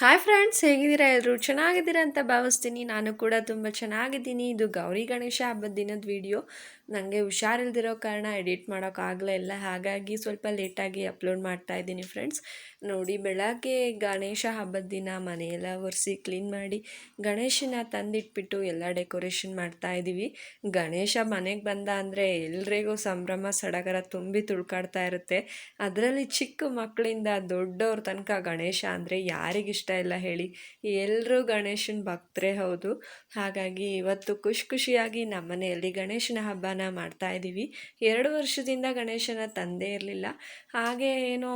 Hi friends ಹೇಗಿದ್ದೀರಾ? ಎಲ್ಲರೂ ಚೆನ್ನಾಗಿದ್ದೀರಾ ಅಂತ ಭಾವಿಸ್ತೀನಿ. ನಾನು ಕೂಡ ತುಂಬ ಚೆನ್ನಾಗಿದ್ದೀನಿ. ಇದು ಗೌರಿ ಗಣೇಶ ಹಬ್ಬದ ದಿನದ ವಿಡಿಯೋ ನನಗೆ ಹುಷಾರಿಲ್ದಿರೋ ಕಾರಣ ಎಡಿಟ್ ಮಾಡೋಕ್ಕಾಗಲೇ ಇಲ್ಲ. ಹಾಗಾಗಿ ಸ್ವಲ್ಪ ಲೇಟಾಗಿ ಅಪ್ಲೋಡ್ ಮಾಡ್ತಾ ಇದ್ದೀನಿ ಫ್ರೆಂಡ್ಸ್. ನೋಡಿ, ಬೆಳಗ್ಗೆ ಗಣೇಶ ಹಬ್ಬದ ದಿನ ಮನೆಯೆಲ್ಲ ಒರೆಸಿ ಕ್ಲೀನ್ ಮಾಡಿ ಗಣೇಶನ ತಂದಿಟ್ಬಿಟ್ಟು ಎಲ್ಲ ಡೆಕೋರೇಷನ್ ಮಾಡ್ತಾ ಇದ್ದೀವಿ. ಗಣೇಶ ಮನೆಗೆ ಬಂದ ಅಂದರೆ ಎಲ್ರಿಗೂ ಸಂಭ್ರಮ, ಸಡಗರ ತುಂಬಿ ತುಳ್ಕಾಡ್ತಾ ಇರುತ್ತೆ. ಅದರಲ್ಲಿ ಚಿಕ್ಕ ಮಕ್ಕಳಿಂದ ದೊಡ್ಡವ್ರ ತನಕ ಗಣೇಶ ಅಂದರೆ ಯಾರಿಗಿಷ್ಟ ಇಲ್ಲ ಹೇಳಿ. ಎಲ್ಲರೂ ಗಣೇಶನ ಭಕ್ತರೇ ಹೌದು. ಹಾಗಾಗಿ ಇವತ್ತು ಖುಷಿ ಖುಷಿಯಾಗಿ ನಮ್ಮ ಮನೆಯಲ್ಲಿ ಗಣೇಶನ ಹಬ್ಬನ ಮಾಡ್ತಾ ಇದ್ದೀವಿ. ಎರಡು ವರ್ಷದಿಂದ ಗಣೇಶನ ತಂದೇ ಇರಲಿಲ್ಲ. ಹಾಗೆ ಏನೋ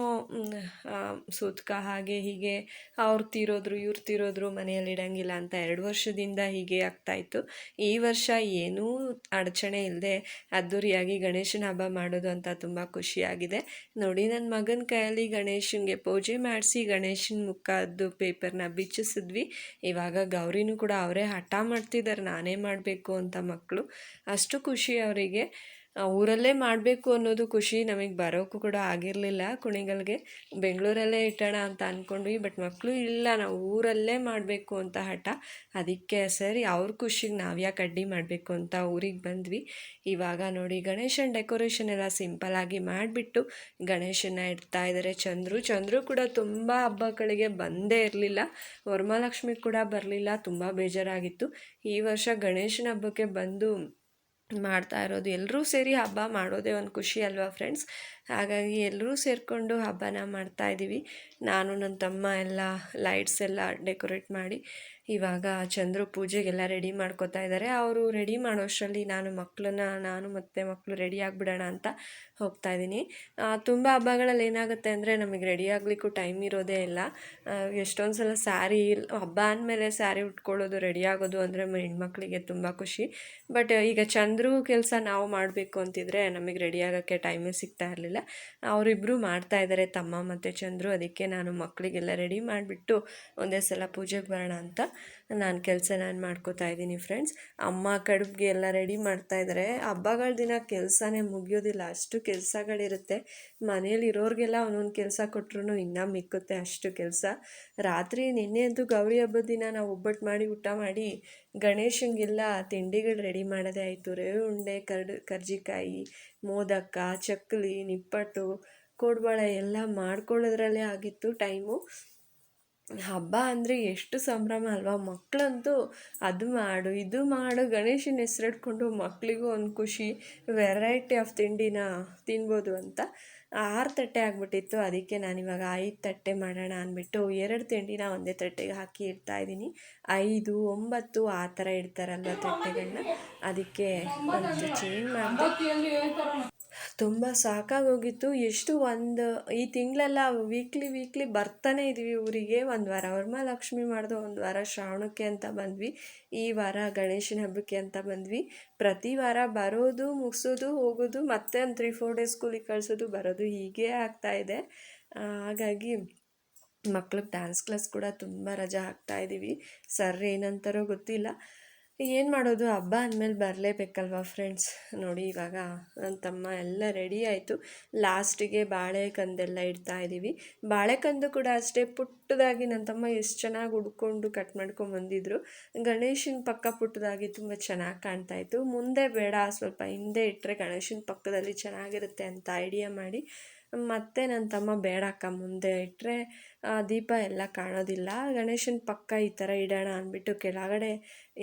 ಸೂತ್ಕ ಹಾಗೆ ಹೀಗೆ ಅವ್ರು ತೀರೋದ್ರು, ಇವ್ರು ತೀರೋದ್ರು ಮನೆಯಲ್ಲಿ ಇಡಂಗಿಲ್ಲ ಅಂತ ಎರಡು ವರ್ಷದಿಂದ ಹೀಗೆ ಆಗ್ತಾಯಿತ್ತು ಈ ವರ್ಷ ಏನೂ ಅಡಚಣೆ ಇಲ್ಲದೆ ಅದ್ದೂರಿಯಾಗಿ ಗಣೇಶನ ಹಬ್ಬ ಮಾಡೋದು ಅಂತ ತುಂಬ ಖುಷಿಯಾಗಿದೆ. ನೋಡಿ ನನ್ನ ಮಗನ ಕೈಯಲ್ಲಿ ಗಣೇಶನಿಗೆ ಪೂಜೆ ಮಾಡಿಸಿ ಗಣೇಶನ ಮುಖದ್ದು ಪೇಪರ್ನ ಬಿಚ್ಚಿಸಿದ್ವಿ. ಇವಾಗ ಗೌರಿನೂ ಕೂಡ ಅವರೇ ಹಠ ಮಾಡ್ತಿದ್ದಾರೆ ನಾನೇ ಮಾಡಬೇಕು ಅಂತ ಮಕ್ಕಳು ಅಷ್ಟು ಖುಷಿ ಊರಲ್ಲೇ ಮಾಡಬೇಕು ಅನ್ನೋದು ಖುಷಿ ನಮಗೆ ಬರೋಕ್ಕೂ ಕೂಡ ಆಗಿರಲಿಲ್ಲ ಕುಣಿಗಲ್ಗೆ. ಬೆಂಗಳೂರಲ್ಲೇ ಇಟ್ಟೋಣ ಅಂತ ಅಂದ್ಕೊಂಡ್ವಿ ಬಟ್ ಮಕ್ಕಳು ಇಲ್ಲ, ನಾವು ಊರಲ್ಲೇ ಮಾಡಬೇಕು ಅಂತ ಹಠ. ಅದಕ್ಕೆ ಸರಿ, ಅವ್ರ ಖುಷಿಗೆ ನಾವು ಯಾಕೆ ಅಡ್ಡಿ ಮಾಡಬೇಕು ಅಂತ ಊರಿಗೆ ಬಂದ್ವಿ. ಇವಾಗ ನೋಡಿ, ಗಣೇಶನ ಡೆಕೋರೇಷನ್ ಎಲ್ಲ ಸಿಂಪಲ್ಲಾಗಿ ಮಾಡಿಬಿಟ್ಟು ಗಣೇಶನ ಇಡ್ತಾ ಇದ್ದಾರೆ ಚಂದ್ರು ಚಂದ್ರು ಕೂಡ ತುಂಬ ಹಬ್ಬಗಳಿಗೆ ಬಂದೇ ಇರಲಿಲ್ಲ. ವರಮಹಾಲಕ್ಷ್ಮಿ ಕೂಡ ಬರಲಿಲ್ಲ, ತುಂಬ ಬೇಜಾರಾಗಿತ್ತು. ಈ ವರ್ಷ ಗಣೇಶನ ಹಬ್ಬಕ್ಕೆ ಬಂದು ಮಾಡ್ತಾ ಇರೋದು. ಎಲ್ಲರೂ ಸೇರಿ ಹಬ್ಬ ಮಾಡೋದೇ ಒಂದು ಖುಷಿ ಅಲ್ವಾ ಫ್ರೆಂಡ್ಸ್ ಹಾಗಾಗಿ ಎಲ್ಲರೂ ಸೇರಿಕೊಂಡು ಹಬ್ಬನ ಮಾಡ್ತಾ ಇದ್ದೀವಿ ನಾನು ನನ್ನ ತಮ್ಮ ಎಲ್ಲ ಲೈಟ್ಸ್ ಎಲ್ಲ ಡೆಕೋರೇಟ್ ಮಾಡಿ ಇವಾಗ ಚಂದ್ರು ಪೂಜೆಗೆಲ್ಲ ರೆಡಿ ಮಾಡ್ಕೋತಾ ಇದ್ದಾರೆ. ಅವರು ರೆಡಿ ಮಾಡೋಷ್ಟರಲ್ಲಿ ನಾನು ಮಕ್ಕಳನ್ನ ನಾನು ಮತ್ತು ಮಕ್ಕಳು ರೆಡಿ ಆಗಿಬಿಡೋಣ ಅಂತ ಹೋಗ್ತಾ ಇದ್ದೀನಿ. ತುಂಬ ಹಬ್ಬಗಳಲ್ಲಿ ಏನಾಗುತ್ತೆ ಅಂದರೆ ನಮಗೆ ರೆಡಿ ಆಗಲಿಕ್ಕೂ ಟೈಮ್ ಇರೋದೇ ಇಲ್ಲ. ಎಷ್ಟೊಂದು ಸಲ ಸ್ಯಾರಿ ಹಬ್ಬ ಅಂದಮೇಲೆ ಸ್ಯಾರಿ ಉಟ್ಕೊಳ್ಳೋದು ರೆಡಿ ಆಗೋದು ಅಂದರೆ ಹೆಣ್ಮಕ್ಳಿಗೆ ತುಂಬ ಖುಷಿ. ಬಟ್ ಈಗ ಚಂದ್ರು ಕೆಲಸ ನಾವು ಮಾಡಬೇಕು ಅಂತಿದ್ರೆ ನಮಗೆ ರೆಡಿ ಆಗೋಕ್ಕೆ ಟೈಮೇ ಸಿಗ್ತಾ ಇರಲಿಲ್ಲ. ಅವರಿಬ್ಬರು ಮಾಡ್ತಾ ಇದ್ದಾರೆ ತಮ್ಮ ಮತ್ತು ಚಂದ್ರು. ಅದಕ್ಕೆ ನಾನು ಮಕ್ಕಳಿಗೆಲ್ಲ ರೆಡಿ ಮಾಡಿಬಿಟ್ಟು ಒಂದೇ ಸಲ ಪೂಜೆಗೆ ಬರೋಣ ಅಂತ ನಾನು ಕೆಲಸ ನಾನು ಮಾಡ್ಕೋತಾ ಇದ್ದೀನಿ ಫ್ರೆಂಡ್ಸ್ ಅಮ್ಮ ಕಡುಬಿಗೆ ಎಲ್ಲ ರೆಡಿ ಮಾಡ್ತಾ ಇದ್ದಾರೆ ಹಬ್ಬಗಳ ದಿನ ಕೆಲಸನೇ ಮುಗಿಯೋದಿಲ್ಲ. ಅಷ್ಟು ಕೆಲಸಗಳಿರುತ್ತೆ. ಮನೇಲಿ ಇರೋರಿಗೆಲ್ಲ ಒಂದೊಂದು ಕೆಲಸ ಕೊಟ್ಟರು ಇನ್ನೂ ಮಿಕ್ಕುತ್ತೆ ಅಷ್ಟು ಕೆಲಸ. ರಾತ್ರಿ ನಿನ್ನೆ ಅಂತೂ ಗೌರಿ ಹಬ್ಬದ ದಿನ ನಾವು ಒಬ್ಬಟ್ಟು ಮಾಡಿ ಊಟ ಮಾಡಿ ಗಣೇಶನಿಗೆಲ್ಲ ತಿಂಡಿಗಳು ರೆಡಿ ಮಾಡೋದೇ ಆಯಿತು. ರೇವು ಉಂಡೆ, ಕರ್ಡು, ಕರ್ಜಿಕಾಯಿ, ಮೋದಕ ಚಕ್ಕಲಿ ನಿಪ್ಪಟ್ಟು, ಕೋಡ್ಬಾಳೆ ಎಲ್ಲ ಮಾಡ್ಕೊಳ್ಳೋದ್ರಲ್ಲೇ ಆಗಿತ್ತು ಟೈಮು. ಹಬ್ಬ ಅಂದರೆ ಎಷ್ಟು ಸಂಭ್ರಮ ಅಲ್ವಾ? ಮಕ್ಕಳಂತೂ ಅದು ಮಾಡು, ಇದು ಮಾಡು, ಗಣೇಶನ ಹೆಸರಿಟ್ಕೊಂಡು ಮಕ್ಕಳಿಗೂ ಒಂದು ಖುಷಿ ವೆರೈಟಿ ಆಫ್ ತಿಂಡಿನ ತಿನ್ಬೋದು ಅಂತ ಆರು ತಟ್ಟೆ ಆಗಿಬಿಟ್ಟಿತ್ತು. ಅದಕ್ಕೆ ನಾನಿವಾಗ ಐದು ತಟ್ಟೆ ಮಾಡೋಣ ಅಂದ್ಬಿಟ್ಟು ಎರಡು ತಿಂಡಿನ ಒಂದೇ ತಟ್ಟೆಗೆ ಹಾಕಿ ಇಡ್ತಾ ಇದ್ದೀನಿ. ಐದು, ಒಂಬತ್ತು ಆ ಥರ ಇಡ್ತಾರಲ್ವ ತಟ್ಟೆಗಳನ್ನ ಅದಕ್ಕೆ ಒಂದು ಚೇಂಜ್ ಮಾಡಿದೆ. ತುಂಬ ಸಾಕಾಗೋಗಿತ್ತು. ಎಷ್ಟು ಒಂದು, ಈ ತಿಂಗಳೆಲ್ಲ ವೀಕ್ಲಿ ವೀಕ್ಲಿ ಬರ್ತಾನೆ ಇದ್ವಿ ಊರಿಗೆ. ಒಂದು ವಾರ ವರಮಹಾಲಕ್ಷ್ಮಿ ಮಾಡಿದೋ, ಒಂದು ವಾರ ಶ್ರಾವಣಕ್ಕೆ ಅಂತ ಬಂದ್ವಿ. ಈ ವಾರ ಗಣೇಶನ ಹಬ್ಬಕ್ಕೆ ಅಂತ ಬಂದ್ವಿ. ಪ್ರತಿ ವಾರ ಬರೋದು, ಮುಗಿಸೋದು, ಹೋಗೋದು, ಮತ್ತೆ ಒಂದು ತ್ರೀ ಫೋರ್ ಡೇಸ್ ಸ್ಕೂಲಿಗೆ ಕಳಿಸೋದು, ಬರೋದು ಹೀಗೇ ಇದೆ. ಹಾಗಾಗಿ ಮಕ್ಳಿಗೆ ಡ್ಯಾನ್ಸ್ ಕ್ಲಾಸ್ ಕೂಡ ತುಂಬ ರಜಾ ಹಾಕ್ತಾ ಸರ್ ಏನಂತಾರೋ ಗೊತ್ತಿಲ್ಲ. ಏನು ಮಾಡೋದು? ಹಬ್ಬ ಅಂದಮೇಲೆ ಬರಲೇಬೇಕಲ್ವ ಫ್ರೆಂಡ್ಸ್ ನೋಡಿ ಇವಾಗ ನನ್ನ ತಮ್ಮ ಎಲ್ಲ ರೆಡಿ ಆಯಿತು. ಲಾಸ್ಟಿಗೆ ಬಾಳೆಕಂದೆಲ್ಲ ಇಡ್ತಾ ಇದ್ದೀವಿ ಬಾಳೆಕಂದು ಕೂಡ ಅಷ್ಟೇ ಪುಟ್ಟದಾಗಿ ನನ್ನ ತಮ್ಮ ಎಷ್ಟು ಚೆನ್ನಾಗಿ ಹುಡ್ಕೊಂಡು ಕಟ್ ಮಾಡ್ಕೊಂಬಂದಿದ್ರು ಗಣೇಶನ ಪಕ್ಕ ಪುಟ್ಟದಾಗಿ ತುಂಬ ಚೆನ್ನಾಗಿ ಕಾಣ್ತಾ ಇತ್ತು. ಮುಂದೆ ಬೇಡ, ಸ್ವಲ್ಪ ಹಿಂದೆ ಇಟ್ಟರೆ ಗಣೇಶನ ಪಕ್ಕದಲ್ಲಿ ಚೆನ್ನಾಗಿರುತ್ತೆ ಅಂತ ಐಡಿಯಾ ಮಾಡಿ ಮತ್ತು ನನ್ನ ತಮ್ಮ ಬೇಡಕ್ಕ ಮುಂದೆ ಇಟ್ಟರೆ ದೀಪ ಎಲ್ಲ ಕಾಣೋದಿಲ್ಲ. ಗಣೇಶನ ಪಕ್ಕ ಈ ಥರ ಇಡೋಣ ಅಂದ್ಬಿಟ್ಟು ಕೆಳಗಡೆ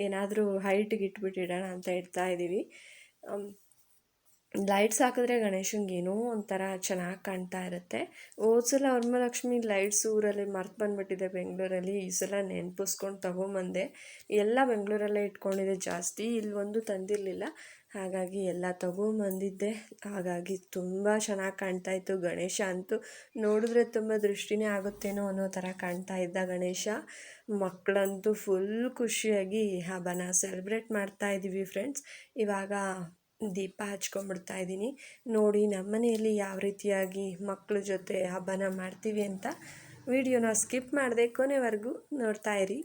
ಏನಾದರೂ ಹೈಟ್ಗೆ ಇಟ್ಬಿಟ್ಟು ಇಡೋಣ ಅಂತ ಇಡ್ತಾ ಇದ್ದೀವಿ ಲೈಟ್ಸ್ ಹಾಕಿದ್ರೆ ಗಣೇಶನ್ಗೆ ಏನೋ ಒಂಥರ ಚೆನ್ನಾಗಿ ಕಾಣ್ತಾ ಇರುತ್ತೆ. ಹೋದ ಸಲ ವರಮಹಾಲಕ್ಷ್ಮಿ ಲೈಟ್ಸ್ ಊರಲ್ಲಿ ಮರ್ತು ಬಂದುಬಿಟ್ಟಿದೆ ಬೆಂಗಳೂರಲ್ಲಿ. ಈ ಸಲ ನೆನ್ಪಿಸ್ಕೊಂಡು ತೊಗೊಂಬಂದೆ. ಎಲ್ಲ ಬೆಂಗಳೂರಲ್ಲೇ ಇಟ್ಕೊಂಡಿದೆ ಜಾಸ್ತಿ. ಇಲ್ಲಿ ಒಂದು ತಂದಿರಲಿಲ್ಲ. ಹಾಗಾಗಿ ಎಲ್ಲ ತಗೊಂಬಂದಿದ್ದೆ. ಹಾಗಾಗಿ ತುಂಬ ಚೆನ್ನಾಗಿ ಕಾಣ್ತಾ ಇತ್ತು ಗಣೇಶ ಅಂತೂ. ನೋಡಿದ್ರೆ ತುಂಬ ದೃಷ್ಟಿನೇ ಆಗುತ್ತೇನೋ ಅನ್ನೋ ಥರ ಕಾಣ್ತಾ ಇದ್ದ ಗಣೇಶ. ಮಕ್ಕಳಂತೂ ಫುಲ್ ಖುಷಿಯಾಗಿ ಹಬ್ಬನ ಸೆಲೆಬ್ರೇಟ್ ಮಾಡ್ತಾ ಇದ್ದೀವಿ ಫ್ರೆಂಡ್ಸ್ ಇವಾಗ ದೀಪ ಹಚ್ಕೊಂಡ್ಬಿಡ್ತಾ ಇದ್ದೀನಿ ನೋಡಿ ನಮ್ಮ ಮನೆಯಲ್ಲಿ ಯಾವ ರೀತಿಯಾಗಿ ಮಕ್ಕಳ ಜೊತೆ ಹಬ್ಬನ ಮಾಡ್ತೀವಿ ಅಂತ ವಿಡಿಯೋನ ಸ್ಕಿಪ್ ಮಾಡದೆ ಕೊನೆವರೆಗೂ ನೋಡ್ತಾ ಇರಿ.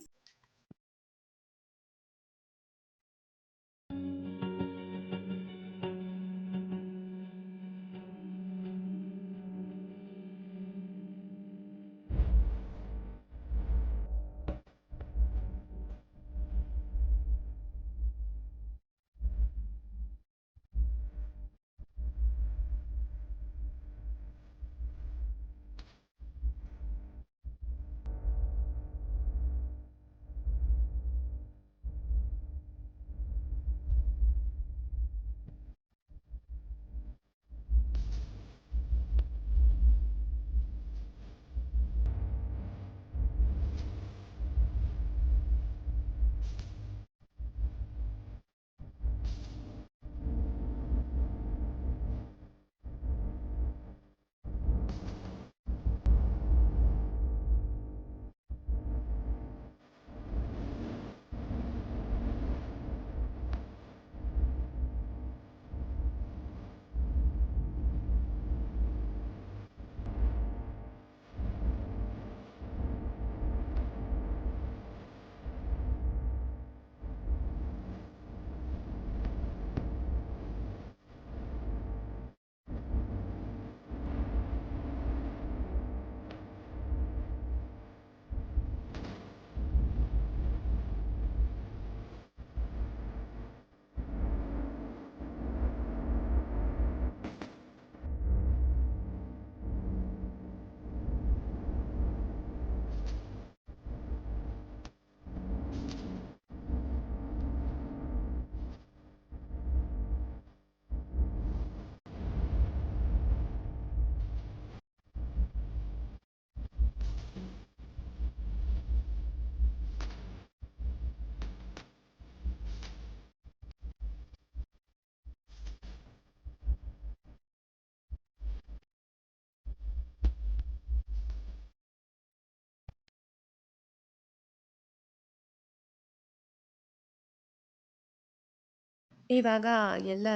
ಇವಾಗ ಎಲ್ಲ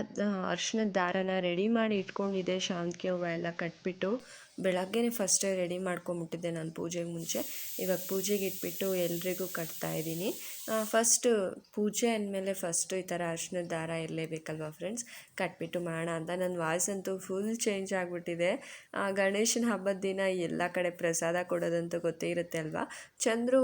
ಅರ್ಶಿನದ ದಾರನ ರೆಡಿ ಮಾಡಿ ಇಟ್ಕೊಂಡಿದ್ದೆ. ಶಾಂತಿಗೆ ಹೂವು ಎಲ್ಲ ಕಟ್ಬಿಟ್ಟು ಬೆಳಗ್ಗೆನೇ ಫಸ್ಟೇ ರೆಡಿ ಮಾಡ್ಕೊಂಬಿಟ್ಟಿದ್ದೆ ನಾನು ಪೂಜೆಗೆ ಮುಂಚೆ. ಇವಾಗ ಪೂಜೆಗೆ ಇಟ್ಬಿಟ್ಟು ಎಲ್ರಿಗೂ ಕಟ್ತಾ ಇದ್ದೀನಿ. ಫಸ್ಟು ಪೂಜೆ ಅಂದಮೇಲೆ ಫಸ್ಟು ಈ ಥರ ಅರ್ಶಿನದ ದಾರ ಇರಲೇಬೇಕಲ್ವಾ ಫ್ರೆಂಡ್ಸ್ ಕಟ್ಬಿಟ್ಟು ಮಾಡೋಣ ಅಂತ. ನನ್ನ ವಾಯ್ಸ್ ಅಂತೂ ಫುಲ್ ಚೇಂಜ್ ಆಗಿಬಿಟ್ಟಿದೆ. ಗಣೇಶನ ಹಬ್ಬದ ದಿನ ಎಲ್ಲ ಕಡೆ ಪ್ರಸಾದ ಕೊಡೋದಂತೂ ಗೊತ್ತೇ ಇರುತ್ತೆ ಅಲ್ವಾ? ಚಂದ್ರು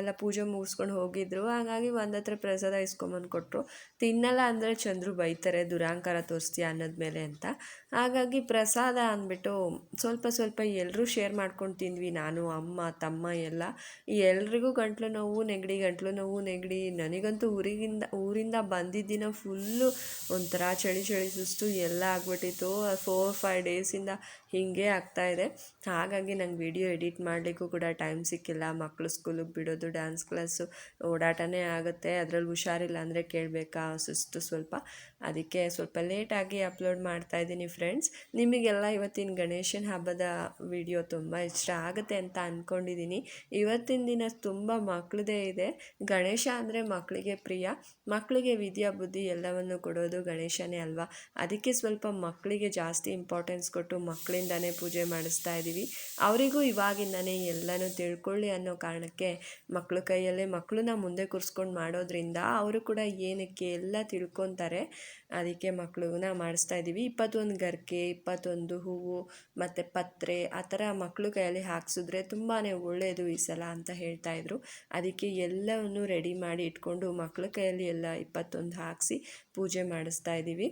ಎಲ್ಲ ಪೂಜೆ ಮುಗಿಸ್ಕೊಂಡು ಹೋಗಿದ್ರು. ಹಾಗಾಗಿ ಒಂದು ಹತ್ರ ಪ್ರಸಾದ ಇಸ್ಕೊಂಬಂದು ಕೊಟ್ಟರು ತಿನ್ನಲ್ಲ ಅಂದರೆ ಚಂದ್ರು ಬೈತಾರೆ, ದುರಾಂಕಾರ ತೋರಿಸ್ತೀಯ ಅನ್ನೋದ್ಮೇಲೆ ಅಂತ. ಹಾಗಾಗಿ ಪ್ರಸಾದ ಅಂದ್ಬಿಟ್ಟು ಸ್ವಲ್ಪ ಸ್ವಲ್ಪ ಎಲ್ಲರೂ ಶೇರ್ ಮಾಡ್ಕೊಂಡು ತಿಂದ್ವಿ. ನಾನು, ಅಮ್ಮ, ತಮ್ಮ ಎಲ್ಲ. ಎಲ್ರಿಗೂ ಗಂಟ್ಲು ನೋವು, ನೆಗಡಿ, ಗಂಟ್ಲು ನೋವು, ನೆಗಡಿ. ನನಗಂತೂ ಊರಿಗಿಂದ, ಊರಿಂದ ಬಂದಿದ್ದಿನ ಫುಲ್ಲು ಒಂಥರ ಚಳಿ ಚಳಿ ಸುಸ್ತು ಎಲ್ಲ ಆಗ್ಬಿಟ್ಟಿತ್ತು. ಫೋರ್ ಫೈವ್ ಡೇಸಿಂದ ಹೀಗೆ ಆಗ್ತಾಯಿದೆ ಹಾಗಾಗಿ ನಂಗೆ ವಿಡಿಯೋ ಎಡಿಟ್ ಮಾಡಲಿಕ್ಕೂ ಕೂಡ ಟೈಮ್ ಸಿಕ್ಕಿಲ್ಲ. ಮಕ್ಕಳು ಸ್ಕೂಲಿಗೆ ಬಿಡೋದು, ಡ್ಯಾನ್ಸ್ ಕ್ಲಾಸು, ಓಡಾಟನೇ ಆಗುತ್ತೆ. ಅದರಲ್ಲಿ ಹುಷಾರಿಲ್ಲ ಅಂದರೆ ಕೇಳಬೇಕಾ? ಸುಸ್ತು ಸ್ವಲ್ಪ. ಅದಕ್ಕೆ ಸ್ವಲ್ಪ ಲೇಟಾಗಿ ಅಪ್ಲೋಡ್ ಮಾಡ್ತಾ ಇದ್ದೀನಿ ಫ್ರೆಂಡ್ಸ್ ನಿಮಗೆಲ್ಲ ಇವತ್ತಿನ ಗಣೇಶನ ಹಬ್ಬದ ವಿಡಿಯೋ ತುಂಬ ಇಷ್ಟ ಆಗುತ್ತೆ ಅಂತ ಅಂದ್ಕೊಂಡಿದ್ದೀನಿ ಇವತ್ತಿನ ದಿನ ತುಂಬ ಮಕ್ಕಳದೇ ಇದೆ. ಗಣೇಶ ಅಂದರೆ ಮಕ್ಕಳಿಗೆ ಪ್ರಿಯ. ಮಕ್ಕಳಿಗೆ ವಿದ್ಯಾ, ಬುದ್ಧಿ ಎಲ್ಲವನ್ನು ಕೊಡೋದು ಗಣೇಶನೇ ಅಲ್ವಾ? ಅದಕ್ಕೆ ಸ್ವಲ್ಪ ಮಕ್ಕಳಿಗೆ ಜಾಸ್ತಿ ಇಂಪಾರ್ಟೆನ್ಸ್ ಕೊಟ್ಟು ಮಕ್ಕಳಿಂದನೇ ಪೂಜೆ ಮಾಡಿಸ್ತಾ ಇದ್ದೀವಿ. ಅವರಿಗೂ ಇವಾಗಿಂದನೇ ಎಲ್ಲನೂ ತಿಳ್ಕೊಳ್ಳಿ ಅನ್ನೋ ಕಾರಣಕ್ಕೆ ಮಕ್ಕಳ ಕೈಯಲ್ಲೇ ಮಕ್ಕಳನ್ನ ಮುಂದೆ ಕೂರಿಸ್ಕೊಂಡು ಮಾಡೋದ್ರಿಂದ ಅವರು ಕೂಡ ಏನಕ್ಕೆ ಎಲ್ಲ ತಿಳ್ಕೊತಾರೆ, ಅದಕ್ಕೆ ಮಕ್ಕಳನ್ನ ಮಾಡಿಸ್ತಾ ಇದ್ದೀವಿ. ಇಪ್ಪತ್ತೊಂದು ಗರಿಕೆ, ಇಪ್ಪತ್ತೊಂದು ಹೂವು, ಮತ್ತು ಪತ್ರೆ, ಆ ಥರ ಮಕ್ಕಳ ಕೈಯಲ್ಲಿ ಹಾಕ್ಸಿದ್ರೆ ತುಂಬಾ ಒಳ್ಳೆಯದು ಈ ಸಲ ಅಂತ ಹೇಳ್ತಾಯಿದ್ರು ಅದಕ್ಕೆ ಎಲ್ಲವನ್ನು ರೆಡಿ ಮಾಡಿ ಇಟ್ಕೊಂಡು ಮಕ್ಕಳ ಕೈಯಲ್ಲಿ ಎಲ್ಲ ಇಪ್ಪತ್ತೊಂದು ಹಾಕಿಸಿ ಪೂಜೆ ಮಾಡಿಸ್ತಾ ಇದ್ದೀವಿ.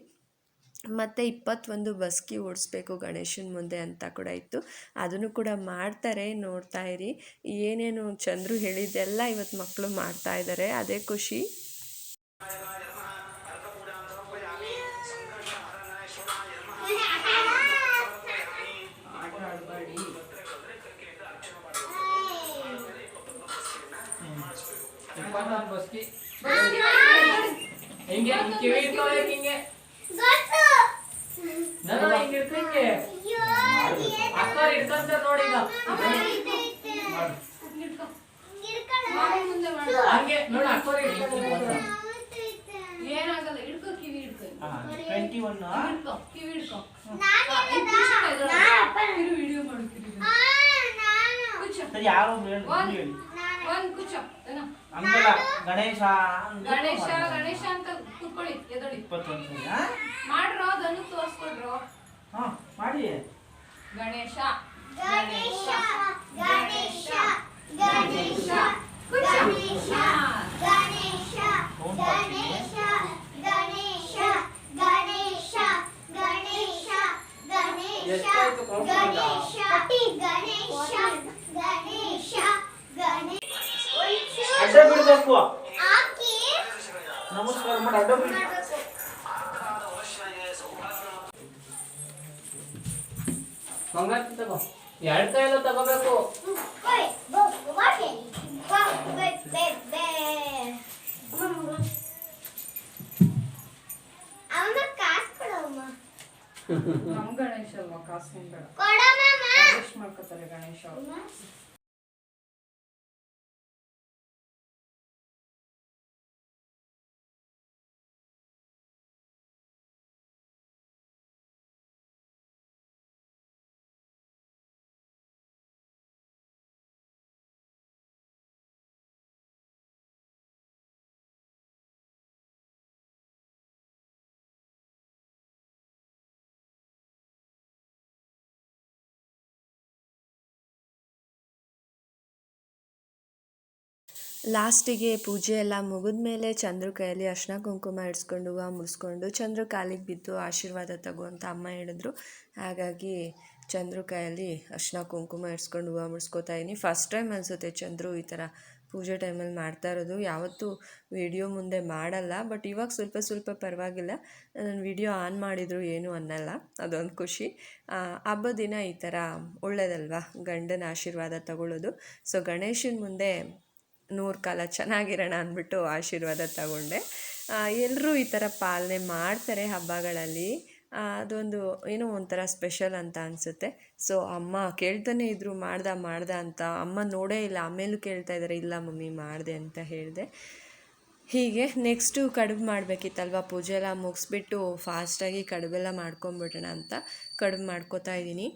ಮತ್ತು ಇಪ್ಪತ್ತೊಂದು ಬಸ್ಕಿ ಓಡಿಸ್ಬೇಕು ಗಣೇಶನ ಮುಂದೆ ಅಂತ ಕೂಡ ಇತ್ತು. ಅದನ್ನು ಕೂಡ ಮಾಡ್ತಾರೆ, ನೋಡ್ತಾ ಇರಿ. ಏನೇನು ಚಂದ್ರು ಹೇಳಿದ್ದೆಲ್ಲ ಇವತ್ತು ಮಕ್ಕಳು ಮಾಡ್ತಾ ಇದ್ದಾರೆ. ಅದೇ ಖುಷಿ. ಹಿಂಗೆ? ಯಾರು ಹೇಳಿ. ಒಂದ್ ಕುಚ್ಚ. ಏನೋ ಹಂಗಲ್ಲ ಗಣೇಶ ಅಂತ ಗಣೇಶ ಗಣೇಶ ಅಂತ ಕುತ್ಕೊಳ್ಳಿ ಎದಳಿ ಇಪ್ಪತ್ತೊಂದು ಸರಿ ಹಾ? ಮಾಡ್ರೋ ಅದನ್ನು ತೋರ್ಸ್ಕೊಡ್ರೋ. ಹಾ ಮಾಡಿ. ಗಣೇಶ ಗಣೇಶ ಗಣೇಶ ಗಣೇಶ ಕುಚ್ಚ ಹಾ. ಎಷ್ಟಾಯ್ತು ಕೌಂಟ್ ಅಡ್ಡ ಬಿಡಬೇಕು. ನಮಸ್ಕಾರ ಮಾಡಿ ಅಡ್ಡ ಬಿಡ. ಮಂಗಾತಿ ತಗೋ ಎರಡು ಕೈಯಲ್ಲೂ ತಗೋಬೇಕು. ನಮ್ ಗಣೇಶ ಅಲ್ವಾ ಕಾಸು ಬೇಡ ಮಾಡ್ಕೋತಾರೆ ಗಣೇಶ ಅವ್ರು. ಲಾಸ್ಟಿಗೆ ಪೂಜೆ ಎಲ್ಲ ಮುಗಿದ್ಮೇಲೆ ಚಂದ್ರ ಕೈಯಲ್ಲಿ ಅರ್ಶಿನ ಕುಂಕುಮ ಇಡ್ಸ್ಕೊಂಡು ಹೂವು ಮುಡಿಸ್ಕೊಂಡು ಚಂದ್ರ ಕಾಲಿಗೆ ಬಿದ್ದು ಆಶೀರ್ವಾದ ತಗೋ ಅಂತ ಅಮ್ಮ ಹೇಳಿದ್ರು. ಹಾಗಾಗಿ ಚಂದ್ರ ಕೈಯಲ್ಲಿ ಅರ್ಶಿನ ಕುಂಕುಮ ಇಡ್ಸ್ಕೊಂಡು ಹೂವು ಮುಡ್ಸ್ಕೊತಾ ಇದ್ದೀನಿ ಫಸ್ಟ್ ಟೈಮ್ ಅನಿಸುತ್ತೆ ಚಂದ್ರು ಈ ಥರ ಪೂಜೆ ಟೈಮಲ್ಲಿ ಮಾಡ್ತಾ ಇರೋದು. ಯಾವತ್ತೂ ವಿಡಿಯೋ ಮುಂದೆ ಮಾಡಲ್ಲ ಬಟ್ ಇವಾಗ ಸ್ವಲ್ಪ ಸ್ವಲ್ಪ ಪರವಾಗಿಲ್ಲ. ನಾನು ವಿಡಿಯೋ ಆನ್ ಮಾಡಿದ್ರು ಏನೂ ಅನ್ನಲ್ಲ, ಅದೊಂದು ಖುಷಿ. ಹಬ್ಬ ಹಬ್ಬದ ದಿನ ಈ ಥರ ಒಳ್ಳೇದಲ್ವಾ? ಗಂಡನ ಆಶೀರ್ವಾದ ತಗೊಳ್ಳೋದು. ಸೊ ಗಣೇಶನ ಮುಂದೆ ನೂರು ಕಾಲ ಚೆನ್ನಾಗಿರೋಣ ಅಂದ್ಬಿಟ್ಟು ಆಶೀರ್ವಾದ ತಗೊಂಡೆ. ಎಲ್ಲರೂ ಈ ಥರ ಪಾಲನೆ ಮಾಡ್ತಾರೆ ಹಬ್ಬಗಳಲ್ಲಿ. ಅದೊಂದು ಏನೋ ಒಂಥರ ಸ್ಪೆಷಲ್ ಅಂತ ಅನಿಸುತ್ತೆ. ಸೊ, ಅಮ್ಮ ಕೇಳ್ತಾನೆ ಇದ್ರು, ಮಾಡ್ದ ಮಾಡ್ದ ಅಂತ. ಅಮ್ಮ ನೋಡೇ ಇಲ್ಲ ಆಮೇಲೂ ಕೇಳ್ತಾ ಇದ್ದಾರೆ ಇಲ್ಲ ಮಮ್ಮಿ ಮಾಡಿದೆ ಅಂತ ಹೇಳಿದೆ. ಹೀಗೆ ನೆಕ್ಸ್ಟು ಕಡುಬು ಮಾಡಬೇಕಿತ್ತಲ್ವ ಪೂಜೆ ಎಲ್ಲ ಮುಗಿಸ್ಬಿಟ್ಟು ಫಾಸ್ಟಾಗಿ ಕಡುಬೆಲ್ಲ ಮಾಡ್ಕೊಂಬಿಡೋಣ ಅಂತ. ಕಡುಬು ಮಾಡ್ಕೋತಾ ಇದ್ದೀನಿ.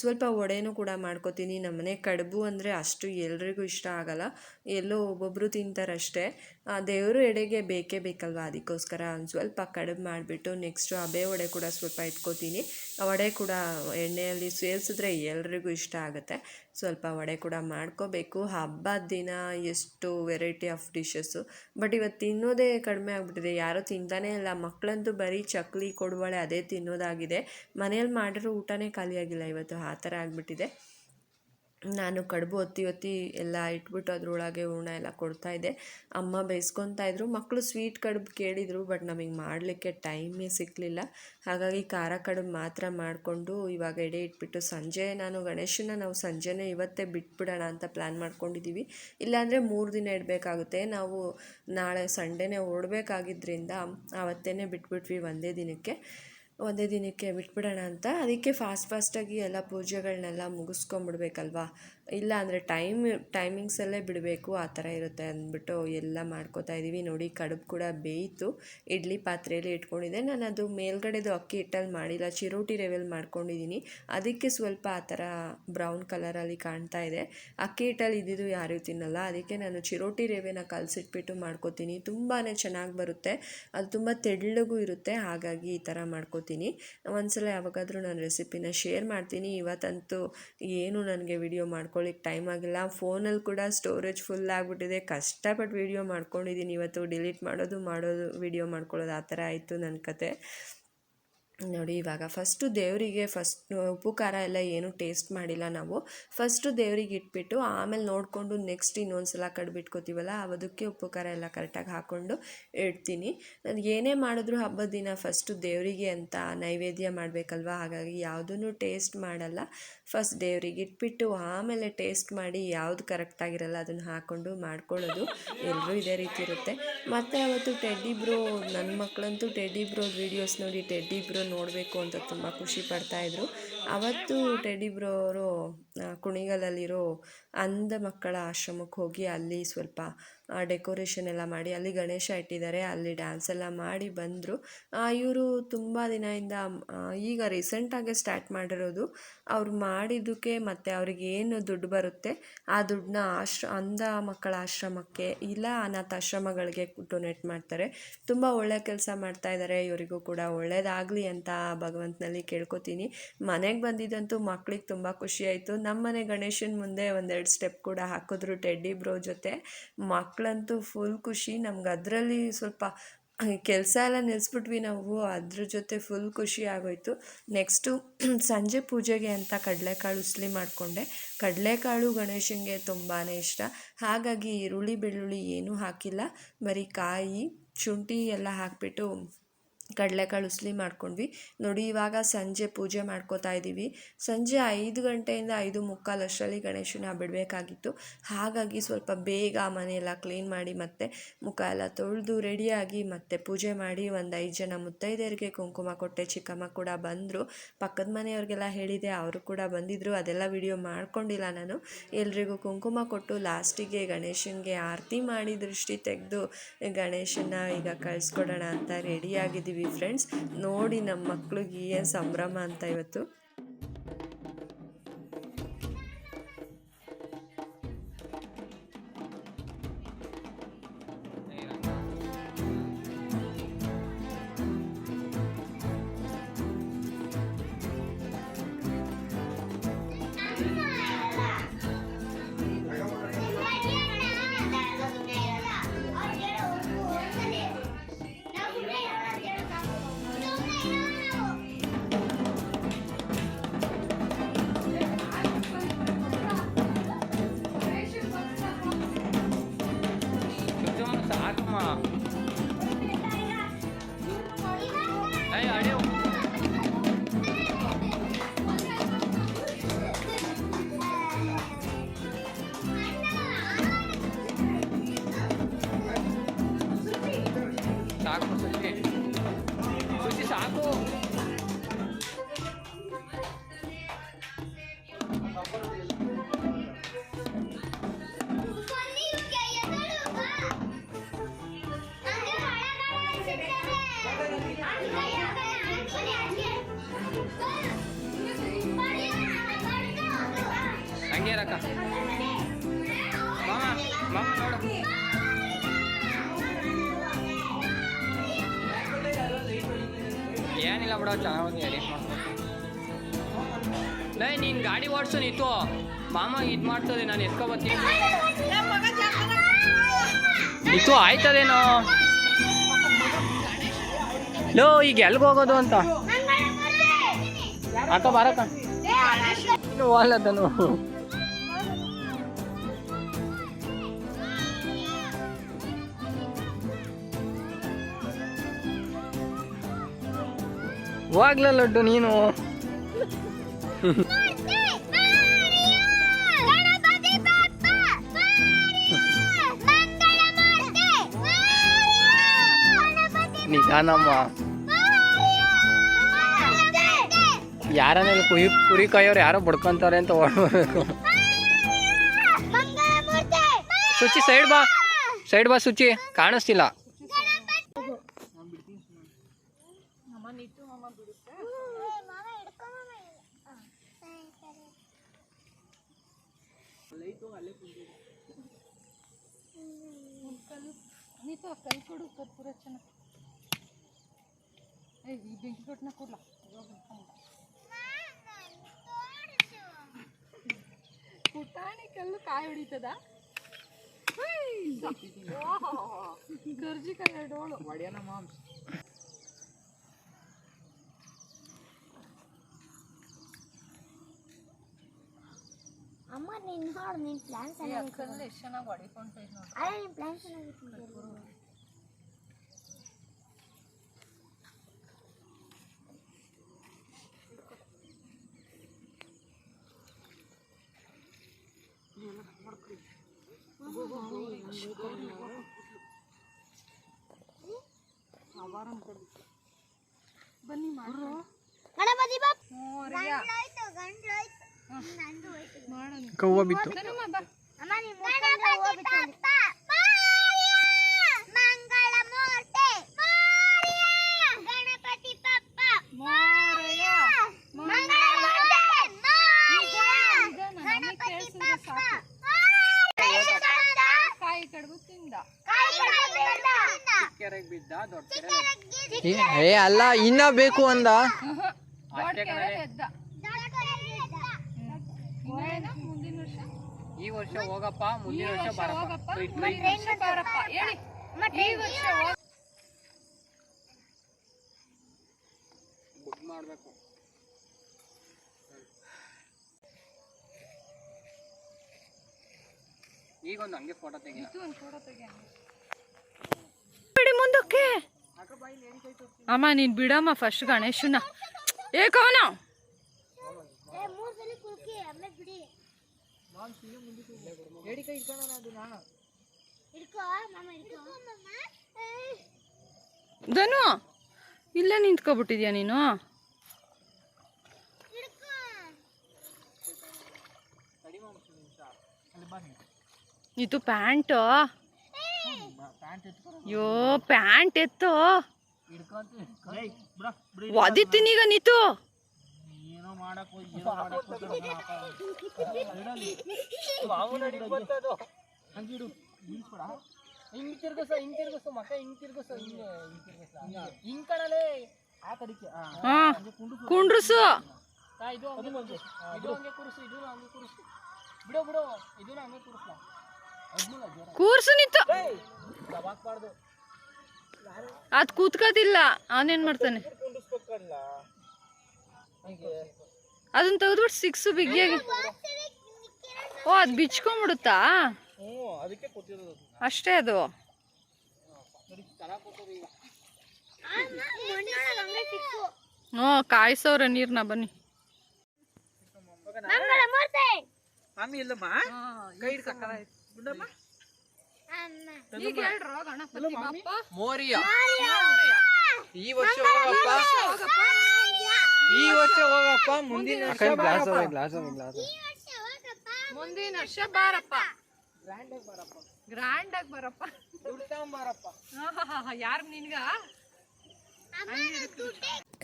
ಸ್ವಲ್ಪ ವಡೆನೂ ಕೂಡ ಮಾಡ್ಕೋತೀನಿ. ನಮ್ಮನೆ ಕಡುಬು ಅಂದರೆ ಅಷ್ಟು ಎಲ್ರಿಗೂ ಇಷ್ಟ ಆಗಲ್ಲ. ಎಲ್ಲೋ ಒಬ್ಬೊಬ್ಬರು ತಿಂತಾರಷ್ಟೇ. ದೇವರು ಎಡೆಗೆ ಬೇಕೇ ಬೇಕಲ್ವ? ಅದಕ್ಕೋಸ್ಕರ ಒಂದು ಸ್ವಲ್ಪ ಕಡಿಮೆ ಮಾಡಿಬಿಟ್ಟು ನೆಕ್ಸ್ಟು ಅಬೆ ವಡೆ ಕೂಡ ಸ್ವಲ್ಪ ಇಟ್ಕೋತೀನಿ. ಆ ವಡೆ ಕೂಡ ಎಣ್ಣೆಯಲ್ಲಿ ಸೇರಿಸಿದ್ರೆ ಎಲ್ರಿಗೂ ಇಷ್ಟ ಆಗುತ್ತೆ. ಸ್ವಲ್ಪ ವಡೆ ಕೂಡ ಮಾಡ್ಕೋಬೇಕು. ಹಬ್ಬದ ದಿನ ಎಷ್ಟು ವೆರೈಟಿ ಆಫ್ ಡಿಶಸ್ಸು ಬಟ್ ಇವತ್ತು ತಿನ್ನೋದೇ ಕಡಿಮೆ ಆಗಿಬಿಟ್ಟಿದೆ. ಯಾರೂ ತಿಂತಾನೇ ಇಲ್ಲ. ಮಕ್ಕಳಂತೂ ಬರೀ ಚಕ್ಲಿ ಕೊಡುವಳೆ ಅದೇ ತಿನ್ನೋದಾಗಿದೆ. ಮನೆಯಲ್ಲಿ ಮಾಡಿರೋ ಊಟನೇ ಖಾಲಿಯಾಗಿಲ್ಲ ಇವತ್ತು. ಆ ಥರ ಆಗಿಬಿಟ್ಟಿದೆ. ನಾನು ಕಡುಬು ಒತ್ತಿ ಒತ್ತಿ ಎಲ್ಲ ಇಟ್ಬಿಟ್ಟು ಅದರೊಳಗೆ ಹೂರ್ಣ ಎಲ್ಲ ಕೊಡ್ತಾಯಿದ್ದೆ ಅಮ್ಮ ಬೇಯಿಸ್ಕೊತಾ ಇದ್ರು. ಮಕ್ಕಳು ಸ್ವೀಟ್ ಕಡುಬು ಕೇಳಿದರು, ಬಟ್ ನಮಗೆ ಮಾಡಲಿಕ್ಕೆ ಟೈಮೇ ಸಿಕ್ಕಲಿಲ್ಲ ಹಾಗಾಗಿ ಖಾರ ಕಡುಬು ಮಾತ್ರ ಮಾಡಿಕೊಂಡು ಇವಾಗ ಎಡೆ ಇಟ್ಬಿಟ್ಟು ಸಂಜೆ ನಾನು ಗಣೇಶನ ನಾವು ಸಂಜೆನೇ ಇವತ್ತೇ ಬಿಟ್ಬಿಡೋಣ ಅಂತ ಪ್ಲ್ಯಾನ್ ಮಾಡ್ಕೊಂಡಿದ್ದೀವಿ ಇಲ್ಲಾಂದರೆ ಮೂರು ದಿನ ಇಡಬೇಕಾಗುತ್ತೆ. ನಾವು ನಾಳೆ ಸಂಡೇನೇ ಓಡಬೇಕಾಗಿದ್ದರಿಂದ ಆವತ್ತೇ ಬಿಟ್ಬಿಟ್ವಿ ಒಂದೇ ದಿನಕ್ಕೆ. ಒಂದೇ ದಿನಕ್ಕೆ ಬಿಟ್ಬಿಡೋಣ ಅಂತ. ಅದಕ್ಕೆ ಫಾಸ್ಟ್ ಫಾಸ್ಟಾಗಿ ಎಲ್ಲ ಪೂಜೆಗಳನ್ನೆಲ್ಲ ಮುಗಿಸ್ಕೊಂಬಿಡ್ಬೇಕಲ್ವಾ? ಇಲ್ಲ ಅಂದರೆ ಟೈಮ್, ಟೈಮಿಂಗ್ಸಲ್ಲೇ ಬಿಡಬೇಕು, ಆ ಥರ ಇರುತ್ತೆ ಅಂದ್ಬಿಟ್ಟು ಎಲ್ಲ ಮಾಡ್ಕೋತಾ ಇದ್ದೀವಿ. ನೋಡಿ, ಕಡುಬು ಕೂಡ ಬೇಯಿತು. ಇಡ್ಲಿ ಪಾತ್ರೆಯಲ್ಲಿ ಇಟ್ಕೊಂಡಿದ್ದೆ. ನಾನು ಅದು ಮೇಲ್ಗಡೆದು ಅಕ್ಕಿ ಹಿಟ್ಟಲ್ಲಿ ಮಾಡಿಲ್ಲ, ಚಿರೋಟಿ ರೆವೆಲ್ ಮಾಡ್ಕೊಂಡಿದ್ದೀನಿ. ಅದಕ್ಕೆ ಸ್ವಲ್ಪ ಆ ಥರ ಬ್ರೌನ್ ಕಲರಲ್ಲಿ ಕಾಣ್ತಾ ಇದೆ. ಅಕ್ಕಿ ಹಿಟ್ಟಲ್ಲಿ ಇದ್ದಿದ್ದು ಯಾರೂ ತಿನ್ನಲ್ಲ. ಅದಕ್ಕೆ ನಾನು ಚಿರೋಟಿ ರವೆನ ಕಲಸಿಟ್ಬಿಟ್ಟು ಮಾಡ್ಕೋತೀನಿ. ತುಂಬಾ ಚೆನ್ನಾಗಿ ಬರುತ್ತೆ. ಅದು ತುಂಬ ತೆಳ್ಳಗೂ ಇರುತ್ತೆ. ಹಾಗಾಗಿ ಈ ಥರ ಮಾಡ್ಕೋತೀನಿ. ಒಂದ್ಸಲ ಯಾವಾಗಾದರೂ ನಾನು ರೆಸಿಪಿನ ಶೇರ್ ಮಾಡ್ತೀನಿ. ಇವತ್ತಂತೂ ಏನು ನನಗೆ ವಿಡಿಯೋ ಮಾಡ್ಕೊಳ್ಳಿಕ್ಕೆ ಟೈಮ್ ಆಗಿಲ್ಲ. ಫೋನಲ್ಲಿ ಕೂಡ ಸ್ಟೋರೇಜ್ ಫುಲ್ ಆಗಿಬಿಟ್ಟಿದೆ. ಕಷ್ಟಪಟ್ಟು ವೀಡಿಯೋ ಮಾಡ್ಕೊಂಡಿದ್ದೀನಿ ಇವತ್ತು ಡಿಲೀಟ್ ಮಾಡೋದು ಮಾಡೋದು ವೀಡಿಯೋ ಮಾಡ್ಕೊಳ್ಳೋದು, ಆ ಥರ ಆಯಿತು ನನ್ನ ಕತೆ. ನೋಡಿ, ಇವಾಗ ಫಸ್ಟು ದೇವರಿಗೆ ಫಸ್ಟ್ ಉಪ್ಪು ಖಾರ ಎಲ್ಲ ಏನು ಟೇಸ್ಟ್ ಮಾಡಿಲ್ಲ ನಾವು. ಫಸ್ಟು ದೇವರಿಗೆ ಇಟ್ಬಿಟ್ಟು ಆಮೇಲೆ ನೋಡಿಕೊಂಡು ನೆಕ್ಸ್ಟ್ ಇನ್ನೊಂದು ಸಲ ಕಡ್ಬಿಟ್ಕೋತೀವಲ್ಲ, ಅದಕ್ಕೆ ಉಪ್ಪು ಖಾರ ಎಲ್ಲ ಕರೆಕ್ಟಾಗಿ ಹಾಕ್ಕೊಂಡು ಇಡ್ತೀನಿ. ನಾನು ಏನೇ ಮಾಡಿದ್ರು ಹಬ್ಬದ ದಿನ ಫಸ್ಟು ದೇವರಿಗೆ ಅಂತ ನೈವೇದ್ಯ ಮಾಡಬೇಕಲ್ವ? ಹಾಗಾಗಿ ಯಾವುದೂ ಟೇಸ್ಟ್ ಮಾಡಲ್ಲ. ಫಸ್ಟ್ ದೇವರಿಗೆ ಇಟ್ಬಿಟ್ಟು ಆಮೇಲೆ ಟೇಸ್ಟ್ ಮಾಡಿ ಯಾವುದು ಕರೆಕ್ಟಾಗಿರಲ್ಲ ಅದನ್ನು ಹಾಕ್ಕೊಂಡು ಮಾಡ್ಕೊಳ್ಳೋದು ಎಲ್ಲರೂ ಇದೇ ರೀತಿ ಇರುತ್ತೆ. ಮತ್ತು ಅವತ್ತು ಟೆಡ್ಡಿ ಬ್ರೋ ನನ್ನ ಮಕ್ಕಳಂತೂ ಟೆಡ್ಡಿ ಬ್ರೋ ವೀಡಿಯೋಸ್ ನೋಡಿ, ಟೆಡ್ಡಿ ಬ್ರೋ ನೋಡಬೇಕು ಅಂತ ತುಂಬ ಖುಷಿ ಪಡ್ತಾಯಿದ್ರು ಅವತ್ತು ಟೆಡಿ ಬ್ರೋ ಅವರು ಕುಣಿಗಲಲ್ಲಿರೋ ಅಂಧ ಮಕ್ಕಳ ಆಶ್ರಮಕ್ಕೆ ಹೋಗಿ ಅಲ್ಲಿ ಸ್ವಲ್ಪ ಡೆಕೋರೇಷನ್ ಎಲ್ಲ ಮಾಡಿ ಅಲ್ಲಿ ಗಣೇಶ ಇಟ್ಟಿದ್ದಾರೆ, ಅಲ್ಲಿ ಡ್ಯಾನ್ಸ್ ಎಲ್ಲ ಮಾಡಿ ಬಂದರು. ಇವರು ತುಂಬ ದಿನದಿಂದ ಈಗ ರೀಸೆಂಟಾಗೆ ಸ್ಟಾರ್ಟ್ ಮಾಡಿರೋದು. ಅವ್ರು ಮಾಡಿದ್ದಕ್ಕೆ ಮತ್ತು ಅವ್ರಿಗೆ ಏನು ದುಡ್ಡು ಬರುತ್ತೆ, ಆ ದುಡ್ಡನ್ನ ಆಶ್ರ, ಅಂಧ ಮಕ್ಕಳ ಆಶ್ರಮಕ್ಕೆ ಇಲ್ಲ ಅನಾಥಾಶ್ರಮಗಳಿಗೆ ಡೊನೇಟ್ ಮಾಡ್ತಾರೆ. ತುಂಬ ಒಳ್ಳೆ ಕೆಲಸ ಮಾಡ್ತಾ ಇದ್ದಾರೆ, ಇವರಿಗೂ ಕೂಡ ಒಳ್ಳೇದಾಗಲಿ ಅಂತ ಭಗವಂತನಲ್ಲಿ ಕೇಳ್ಕೊತೀನಿ. ಮನೆಗೆ ಬಂದಿದ್ದಂತೂ ಮಕ್ಳಿಗೆ ತುಂಬ ಖುಷಿಯಾಯಿತು ನಮ್ಮನೆ ಗಣೇಶನ ಮುಂದೆ ಒಂದೆರಡು ಸ್ಟೆಪ್ ಕೂಡ ಹಾಕಿದ್ರು ಟೆಡ್ಡಿ ಬ್ರೋ ಜೊತೆ. ಮಕ್ಕಳಂತೂ ಫುಲ್ ಖುಷಿ. ನಮ್ಗೆ ಅದರಲ್ಲಿ ಸ್ವಲ್ಪ ಕೆಲಸ ಎಲ್ಲ ನಿಲ್ಲಿಸ್ಬಿಟ್ವಿ ನಾವು. ಅದ್ರ ಜೊತೆ ಫುಲ್ ಖುಷಿ ಆಗೋಯ್ತು. ನೆಕ್ಸ್ಟು ಸಂಜೆ ಪೂಜೆಗೆ ಅಂತ ಕಡಲೆಕಾಳು ಉಸ್ಲಿ ಮಾಡಿಕೊಂಡೆ. ಕಡಲೆಕಾಳು ಗಣೇಶನಿಗೆ ತುಂಬಾ ಇಷ್ಟ. ಹಾಗಾಗಿ ಈರುಳ್ಳಿ, ಬೆಳ್ಳುಳ್ಳಿ ಏನೂ ಹಾಕಿಲ್ಲ. ಬರೀ ಕಾಯಿ, ಶುಂಠಿ ಎಲ್ಲ ಹಾಕಿಬಿಟ್ಟು ಕಡಲೆಕಾಳು ಉಸ್ಲಿ ಮಾಡ್ಕೊಂಡ್ವಿ. ನೋಡಿ, ಇವಾಗ ಸಂಜೆ ಪೂಜೆ ಮಾಡ್ಕೋತಾ ಇದ್ದೀವಿ ಸಂಜೆ ಐದು ಗಂಟೆಯಿಂದ ಐದು ಮುಕ್ಕಾಲು ಅಷ್ಟರಲ್ಲಿ ಗಣೇಶನ ಬಿಡಬೇಕಾಗಿತ್ತು. ಹಾಗಾಗಿ ಸ್ವಲ್ಪ ಬೇಗ ಮನೆಯೆಲ್ಲ ಕ್ಲೀನ್ ಮಾಡಿ ಮತ್ತೆ ಮುಖ ಎಲ್ಲ ತೊಳೆದು ರೆಡಿಯಾಗಿ ಮತ್ತೆ ಪೂಜೆ ಮಾಡಿ ಒಂದು ಐದು ಜನ ಮುತ್ತೈದೆಯರಿಗೆ ಕುಂಕುಮ ಕೊಟ್ಟೆ. ಚಿಕ್ಕಮ್ಮ ಕೂಡ ಬಂದರು. ಪಕ್ಕದ ಮನೆಯವ್ರಿಗೆಲ್ಲ ಹೇಳಿದೆ, ಅವರು ಕೂಡ ಬಂದಿದ್ದರು ಅದೆಲ್ಲ ವಿಡಿಯೋ ಮಾಡ್ಕೊಂಡಿಲ್ಲ ನಾನು. ಎಲ್ರಿಗೂ ಕುಂಕುಮ ಕೊಟ್ಟು ಲಾಸ್ಟಿಗೆ ಗಣೇಶನಿಗೆ ಆರತಿ ಮಾಡಿ ದೃಷ್ಟಿ ತೆಗೆದು ಗಣೇಶನ ಈಗ ಕಳಿಸ್ಕೊಡೋಣ ಅಂತ ರೆಡಿಯಾಗಿದ್ದೀವಿ ಫ್ರೆಂಡ್ಸ್ ನೋಡಿ ನಮ್ಮ ಮಕ್ಳಿಗೆ ಏನು ಸಂಭ್ರಮ ಅಂತ ಇವತ್ತು. ಬಾರಕ್ಕ ಮಾಮ ಮಾಮ ನೋಡು. ಏನಿಲ್ಲ ಬಿಡೋ ಚೆನ್ನಾಗಿ ಎಡಿಟ್ ಮಾಡ್ಬೇಕು. ಲೈ ನೀನು ಗಾಡಿ ಓಡಿಸು ನಿಂತು ಮಾಮ ಇದು ಮಾಡ್ತದೆ ನಾನು ಎತ್ಕೊ ಬರ್ತೀನಿ ನಿಂತು ಆಯ್ತದೇನೋ. ಲೋ ಈಗ ಎಲ್ಗೆ ಹೋಗೋದು ಅಂತ? ಅಕ್ಕ ಬಾರಕ್ಕ. ಇನ್ನು ಹೋಗ್ಲದನು ಹೋಗ್ಲ ಲಡ್ಡು ನೀನು. ನಿಧಾನಮ್ಮ. ಯಾರನ್ನೆಲ್ಲ ಕುರಿ ಕುರಿ ಕಾಯೋರು ಯಾರೋ ಬಡ್ಕೊಂತಾರೆ ಅಂತ ಓಡಬೇಕು ಸುಚಿ ಸೈಡ್ ಬಾ. ಸೈಡ್ ಬಾ ಶುಚಿ. ಕಾಣಿಸ್ತಿಲ್ಲ. ನೀತು ಕೈ ಕೊಡು ಕರ್ಪೂರ ಚೆನ್ನಾಗಿ ಏ ಈ ಬೆಂಕಿ ಕೊಟ್ಟನ ಕೊಡ್ಲ ಪುಟಾಣಿ ಕಲ್ಲು ಕಾಯಿ ಹೊಡಿತದ ಕರ್ಜಿಕಾಯಿ ಎರಡೋಳು ಅಮ್ಮ ನೀನ್ ನೋಡು ನಿನ್ ಪ್ಲಾನ್ ಚೆನ್ನಾಗಿತ್ತು ಕಲ್ಲು ಎಷ್ಟು ಚೆನ್ನಾಗಿ ಹೊಡಿಕೊಂತೈತೆ ನೋಡಿ ಅಲ್ಲ ನಿನ್ ಪ್ಲಾನ್ ಚೆನ್ನಾಗಿತ್ತು ಬನ್ನಿ ಮಾಡ್ರು ದೊಡ್ಡ ಬಿತ್ತು. ಏ ಅಲ್ಲ ಇನ್ನ ಬೇಕು ಅಂದ ದೊಡ್ಡ ಕೆರೆ ಎದ್ದ ಇನ್ನೇನು ಮುಂದಿನ ವರ್ಷ ಈ ವರ್ಷ ಹೋಗಪ್ಪ ಮುಂದಿನ ವರ್ಷ ಬರಪ್ಪ. ಹೇಳಿ. ಈ ವರ್ಷ ಹೋಗ ಬುಕ್ ಮಾಡಬೇಕು. ಈಗ ಒಂದು ಹಂಗೆ ಫೋಟೋ ತೆಗಿ ಒಂದು ಫೋಟೋ ತೆಗಿ ಬಿಡಿ ಮುಂದಕ್ಕೆ. ಅಮ್ಮ ನೀನ್ ಬಿಡಮ್ಮ ಫಸ್ಟ್ ಗಣೇಶನ. ಏ ಕವನ. ಏ ಮೂರ್ ಸಲ ಕುಲ್ಕಿ ಆಮೇಲೆ ಬಿಡಿ. ಮಾಮ ಧನು ಇಲ್ಲೇ ನಿಂತ್ಕೊಬಿಟ್ಟಿದ್ಯಾ ನೀನು? ಇದು ಪ್ಯಾಂಟು? ಅಯ್ಯೋ ಪ್ಯಾಂಟ್ ಎತ್ತು? ಒದಿತೀನಿ ಈಗ ನೀತು ಮಾಡಕ್ ಹೋಗಿ ಏನೋ ಮಾಡಕ್ ಹಂಗಿಡು ನಿಲ್ಸ್ಬೇಡ. ಹಿಂಗ್ ತಿರ್ಗಸ ಹಿಂಗ್ ತಿರ್ಗಸ ಮಕ್ಕ ಹಿಂಗ್ ತಿರ್ಗಸ ಹಿಂಗೆ ಹಿಂಗ್ ತಿರ್ಗಸ. ಹಿಂಗ್ ಕಣಲೇ. ಆ ಕಡಿಕೆ ಕುಂಡ್ರಸು. ಇದು ಹಂಗೆ ಕುರ್ಸು. ಇದು ಹಂಗೆ ಕುರ್ಸು ಇದು ಹಂಗೆ ಕುರ್ಸು. ಬಿಡು ಬಿಡು. ಇದನ್ನ ಹಂಗೆ ಕುರ್ಸ್ಲಾ ಕೂರ್ಸು ನಿಂತು. ದಬಾಕ್ಬಾರ್ದು ಅದ್ ಕೂತ್ಕೋತಿಲ್ಲ. ಅವನೇನ್ ಮಾಡ್ತಾನೆ? ಕುಂಡಿಸ್ಬೇಕಲ್ಲ ಹಂಗೆ. ಅದನ್ನ ತೆಗೆದ್ಬಿಟ್ಟು ಸಿಕ್ಸು ಬಿಗಿಯಾಗಿ ಓ ಅದು ಬಿಚ್ಕೊಂಬಿಡುತ್ತಾ ಅಷ್ಟೇ ಅದು. ಹ್ಞೂ ಕಾಯಿಸೋರ ನೀರ್ನ ಬನ್ನಿ. ಮೋರಿಯ? ಈ ವರ್ಷ ಹೋಗಪ್ಪ? ಈ ವರ್ಷ ಹೋಗಪ್ಪ ಮುಂದಿನ ವರ್ಷ ಗ್ಲಾಸ್ ಗ್ಲಾಸ್ ಗ್ಲಾಸ್ ಈ ವರ್ಷ ಹೋಗಪ್ಪ ಮುಂದಿನ ವರ್ಷ ಬಾರಪ್ಪ. ಗ್ರ್ಯಾಂಡ್ ಆಗಿ ಬರಪ್ಪ. ದುಡ್ಡು ತಗೊಂಬಾರಪ್ಪ ಯಾರು ನಿನ್ಗ? ಅಮ್ಮ ದುಡ್ಡೇ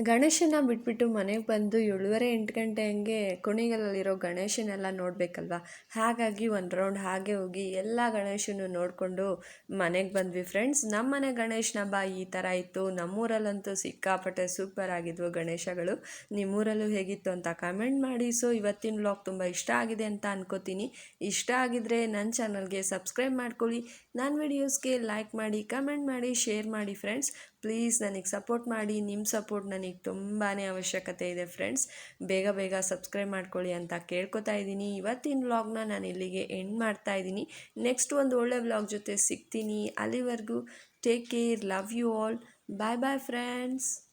ಗಣೇಶನ ಬಿಟ್ಬಿಟ್ಟು ಮನೆಗೆ ಬಂದು ಏಳುವರೆ ಎಂಟು ಗಂಟೆ ಹಂಗೆ ಕುಣಿಗಲಲ್ಲಿರೋ ಗಣೇಶನೆಲ್ಲ ನೋಡಬೇಕಲ್ವಾ? ಹಾಗಾಗಿ ಒಂದು ರೌಂಡ್ ಹಾಗೆ ಹೋಗಿ ಎಲ್ಲ ಗಣೇಶನು ನೋಡಿಕೊಂಡು ಮನೆಗೆ ಬಂದ್ವಿ ಫ್ರೆಂಡ್ಸ್. ನಮ್ಮ ಮನೆ ಗಣೇಶನ ಹಬ್ಬ ಈ ಥರ ಇತ್ತು. ನಮ್ಮೂರಲ್ಲಂತೂ ಸಿಕ್ಕಾಪಟ್ಟೆ ಸೂಪರ್ ಆಗಿದ್ವು ಗಣೇಶಗಳು. ನಿಮ್ಮೂರಲ್ಲೂ ಹೇಗಿತ್ತು ಅಂತ ಕಮೆಂಟ್ ಮಾಡಿ. ಸೊ, ಇವತ್ತಿನ ವ್ಲಾಗ್ ತುಂಬ ಇಷ್ಟ ಆಗಿದೆ ಅಂತ ಅನ್ಕೋತೀನಿ. ಇಷ್ಟ ಆಗಿದ್ರೆ ನನ್ನ ಚಾನಲ್ಗೆ ಸಬ್ಸ್ಕ್ರೈಬ್ ಮಾಡ್ಕೊಳ್ಳಿ. ನನ್ನ ವಿಡಿಯೋಸ್ಗೆ ಲೈಕ್ ಮಾಡಿ, ಕಮೆಂಟ್ ಮಾಡಿ, ಶೇರ್ ಮಾಡಿ ಫ್ರೆಂಡ್ಸ್. ಪ್ಲೀಸ್ ನನಗೆ ಸಪೋರ್ಟ್ ಮಾಡಿ ನಿಮ್ಮ ಸಪೋರ್ಟ್ ನನಗೆ ತುಂಬಾ ಅವಶ್ಯಕತೆ ಇದೆ ಫ್ರೆಂಡ್ಸ್. ಬೇಗ ಬೇಗ ಸಬ್ಸ್ಕ್ರೈಬ್ ಮಾಡ್ಕೊಳ್ಳಿ ಅಂತ ಕೇಳ್ಕೊತಾ ಇದ್ದೀನಿ. ಇವತ್ತಿನ ವ್ಲಾಗ್ನ ನಾನು ಇಲ್ಲಿಗೆ ಎಂಡ್ ಮಾಡ್ತಾ ಇದ್ದೀನಿ. ನೆಕ್ಸ್ಟ್ ಒಂದು ಒಳ್ಳೆ ವ್ಲಾಗ್ ಜೊತೆ ಸಿಗ್ತೀನಿ. ಅಲ್ಲಿವರೆಗೂ take care, love you all. Bye bye friends.